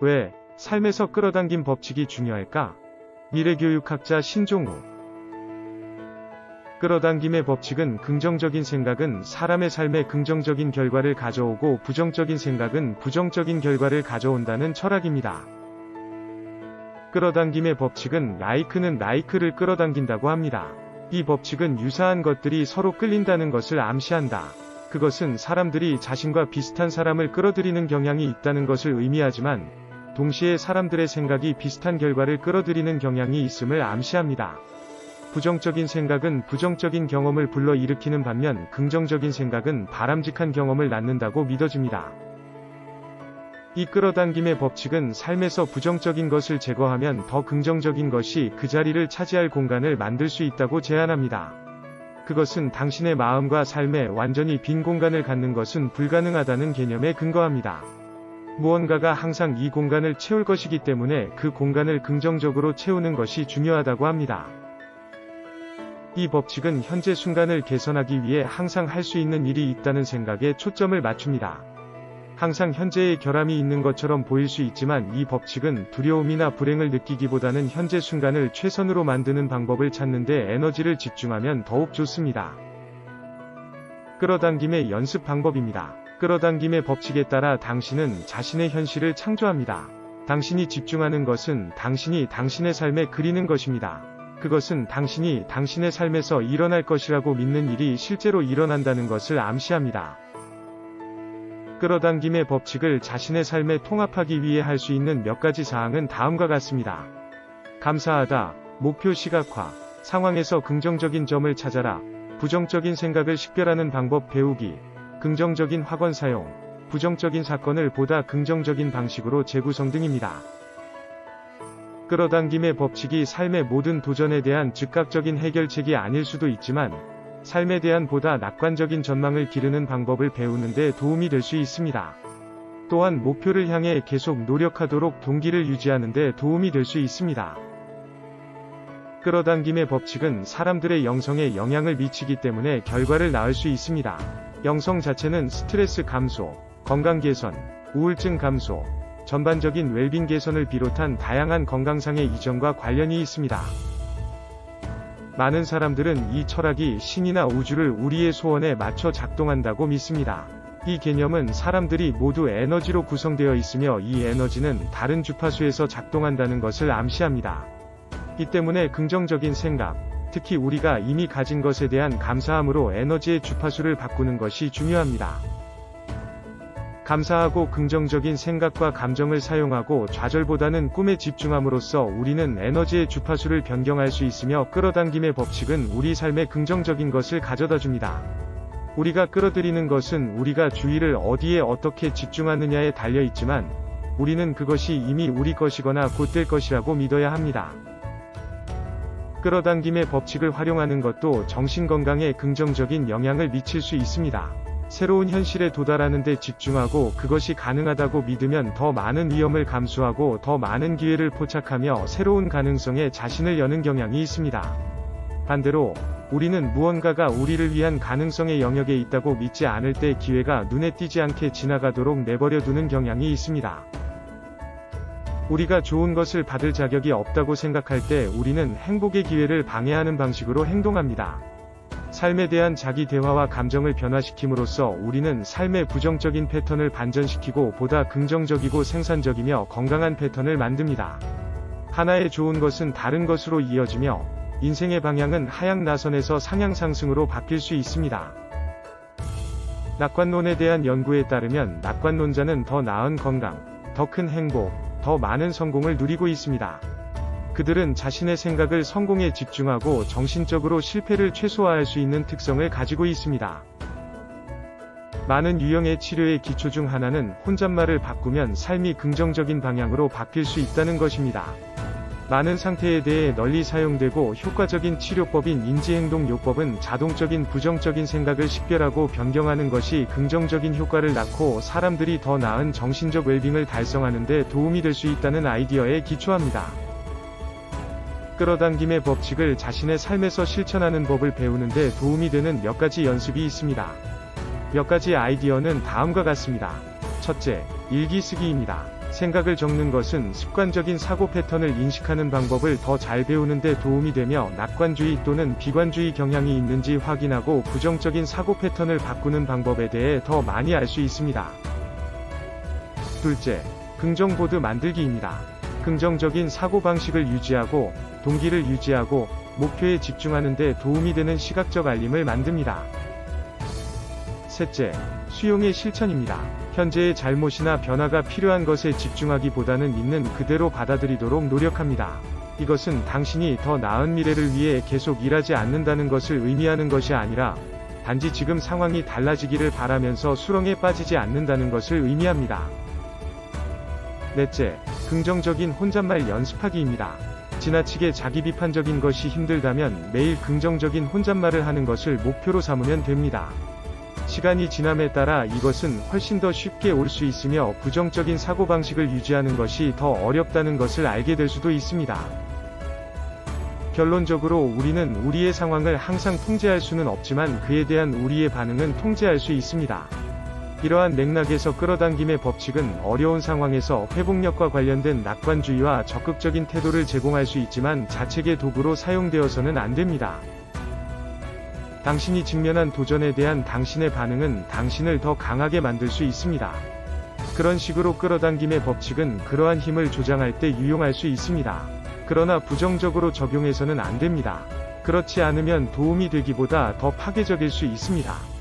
왜 삶에서 끌어당긴 법칙이 중요할까? 미래교육학자 신종우 끌어당김의 법칙은 긍정적인 생각은 사람의 삶에 긍정적인 결과를 가져오고 부정적인 생각은 부정적인 결과를 가져온다는 철학입니다. 끌어당김의 법칙은 라이크는 라이크를 끌어당긴다고 합니다. 이 법칙은 유사한 것들이 서로 끌린다는 것을 암시한다. 그것은 사람들이 자신과 비슷한 사람을 끌어들이는 경향이 있다는 것을 의미하지만, 동시에 사람들의 생각이 비슷한 결과를 끌어들이는 경향이 있음을 암시합니다. 부정적인 생각은 부정적인 경험을 불러일으키는 반면 긍정적인 생각은 바람직한 경험을 낳는다고 믿어집니다. 이 끌어당김의 법칙은 삶에서 부정적인 것을 제거하면 더 긍정적인 것이 그 자리를 차지할 공간을 만들 수 있다고 제안합니다. 그것은 당신의 마음과 삶에 완전히 빈 공간을 갖는 것은 불가능하다는 개념에 근거합니다. 무언가가 항상 이 공간을 채울 것이기 때문에 그 공간을 긍정적으로 채우는 것이 중요하다고 합니다. 이 법칙은 현재 순간을 개선하기 위해 항상 할 수 있는 일이 있다는 생각에 초점을 맞춥니다. 항상 현재의 결함이 있는 것처럼 보일 수 있지만 이 법칙은 두려움이나 불행을 느끼기보다는 현재 순간을 최선으로 만드는 방법을 찾는데 에너지를 집중하면 더욱 좋습니다. 끌어당김의 연습 방법입니다. 끌어당김의 법칙에 따라 당신은 자신의 현실을 창조합니다. 당신이 집중하는 것은 당신이 당신의 삶에 그리는 것입니다. 그것은 당신이 당신의 삶에서 일어날 것이라고 믿는 일이 실제로 일어난다는 것을 암시합니다. 끌어당김의 법칙을 자신의 삶에 통합하기 위해 할 수 있는 몇 가지 사항은 다음과 같습니다. 감사하다, 목표 시각화, 상황에서 긍정적인 점을 찾아라, 부정적인 생각을 식별하는 방법 배우기, 긍정적인 확언 사용, 부정적인 사건을 보다 긍정적인 방식으로 재구성 등입니다. 끌어당김의 법칙이 삶의 모든 도전에 대한 즉각적인 해결책이 아닐 수도 있지만, 삶에 대한 보다 낙관적인 전망을 기르는 방법을 배우는 데 도움이 될 수 있습니다. 또한 목표를 향해 계속 노력하도록 동기를 유지하는 데 도움이 될 수 있습니다. 끌어당김의 법칙은 사람들의 영성에 영향을 미치기 때문에 결과를 낳을 수 있습니다. 영성 자체는 스트레스 감소, 건강 개선, 우울증 감소, 전반적인 웰빙 개선을 비롯한 다양한 건강상의 이점과 관련이 있습니다. 많은 사람들은 이 철학이 신이나 우주를 우리의 소원에 맞춰 작동한다고 믿습니다. 이 개념은 사람들이 모두 에너지로 구성되어 있으며 이 에너지는 다른 주파수에서 작동한다는 것을 암시합니다. 이 때문에 긍정적인 생각, 특히 우리가 이미 가진 것에 대한 감사함으로 에너지의 주파수를 바꾸는 것이 중요합니다. 감사하고 긍정적인 생각과 감정을 사용하고 좌절보다는 꿈에 집중함으로써 우리는 에너지의 주파수를 변경할 수 있으며 끌어당김의 법칙은 우리 삶에 긍정적인 것을 가져다 줍니다. 우리가 끌어들이는 것은 우리가 주의를 어디에 어떻게 집중하느냐에 달려 있지만, 우리는 그것이 이미 우리 것이거나 곧될 것이라고 믿어야 합니다. 끌어당김의 법칙을 활용하는 것도 정신건강에 긍정적인 영향을 미칠 수 있습니다. 새로운 현실에 도달하는 데 집중하고 그것이 가능하다고 믿으면 더 많은 위험을 감수하고 더 많은 기회를 포착하며 새로운 가능성에 자신을 여는 경향이 있습니다. 반대로, 우리는 무언가가 우리를 위한 가능성의 영역에 있다고 믿지 않을 때 기회가 눈에 띄지 않게 지나가도록 내버려 두는 경향이 있습니다. 우리가 좋은 것을 받을 자격이 없다고 생각할 때 우리는 행복의 기회를 방해하는 방식으로 행동합니다. 삶에 대한 자기 대화와 감정을 변화시킴으로써 우리는 삶의 부정적인 패턴을 반전시키고 보다 긍정적이고 생산적이며 건강한 패턴을 만듭니다. 하나의 좋은 것은 다른 것으로 이어지며 인생의 방향은 하향 나선에서 상향 상승으로 바뀔 수 있습니다. 낙관론에 대한 연구에 따르면 낙관론자는 더 나은 건강, 더 큰 행복, 더 많은 성공을 누리고 있습니다. 그들은 자신의 생각을 성공에 집중하고 정신적으로 실패를 최소화할 수 있는 특성을 가지고 있습니다. 많은 유형의 치료의 기초 중 하나는 혼잣말을 바꾸면 삶이 긍정적인 방향으로 바뀔 수 있다는 것입니다. 많은 상태에 대해 널리 사용되고 효과적인 치료법인 인지행동요법은 자동적인 부정적인 생각을 식별하고 변경하는 것이 긍정적인 효과를 낳고 사람들이 더 나은 정신적 웰빙을 달성하는 데 도움이 될 수 있다는 아이디어에 기초합니다. 끌어당김의 법칙을 자신의 삶에서 실천하는 법을 배우는데 도움이 되는 몇 가지 연습이 있습니다. 몇 가지 아이디어는 다음과 같습니다. 첫째, 일기 쓰기입니다. 생각을 적는 것은 습관적인 사고 패턴을 인식하는 방법을 더 잘 배우는 데 도움이 되며 낙관주의 또는 비관주의 경향이 있는지 확인하고 부정적인 사고 패턴을 바꾸는 방법에 대해 더 많이 알 수 있습니다. 둘째, 긍정보드 만들기입니다. 긍정적인 사고방식을 유지하고, 동기를 유지하고, 목표에 집중하는 데 도움이 되는 시각적 알림을 만듭니다. 셋째, 수용의 실천입니다. 현재의 잘못이나 변화가 필요한 것에 집중하기보다는 있는 그대로 받아들이도록 노력합니다. 이것은 당신이 더 나은 미래를 위해 계속 일하지 않는다는 것을 의미하는 것이 아니라, 단지 지금 상황이 달라지기를 바라면서 수렁에 빠지지 않는다는 것을 의미합니다. 넷째, 긍정적인 혼잣말 연습하기입니다. 지나치게 자기 비판적인 것이 힘들다면 매일 긍정적인 혼잣말을 하는 것을 목표로 삼으면 됩니다. 시간이 지남에 따라 이것은 훨씬 더 쉽게 올 수 있으며 부정적인 사고방식을 유지하는 것이 더 어렵다는 것을 알게 될 수도 있습니다. 결론적으로 우리는 우리의 상황을 항상 통제할 수는 없지만 그에 대한 우리의 반응은 통제할 수 있습니다. 이러한 맥락에서 끌어당김의 법칙은 어려운 상황에서 회복력과 관련된 낙관주의와 적극적인 태도를 제공할 수 있지만 자책의 도구로 사용되어서는 안 됩니다. 당신이 직면한 도전에 대한 당신의 반응은 당신을 더 강하게 만들 수 있습니다. 그런 식으로 끌어당김의 법칙은 그러한 힘을 조장할 때 유용할 수 있습니다. 그러나 부정적으로 적용해서는 안 됩니다. 그렇지 않으면 도움이 되기보다 더 파괴적일 수 있습니다.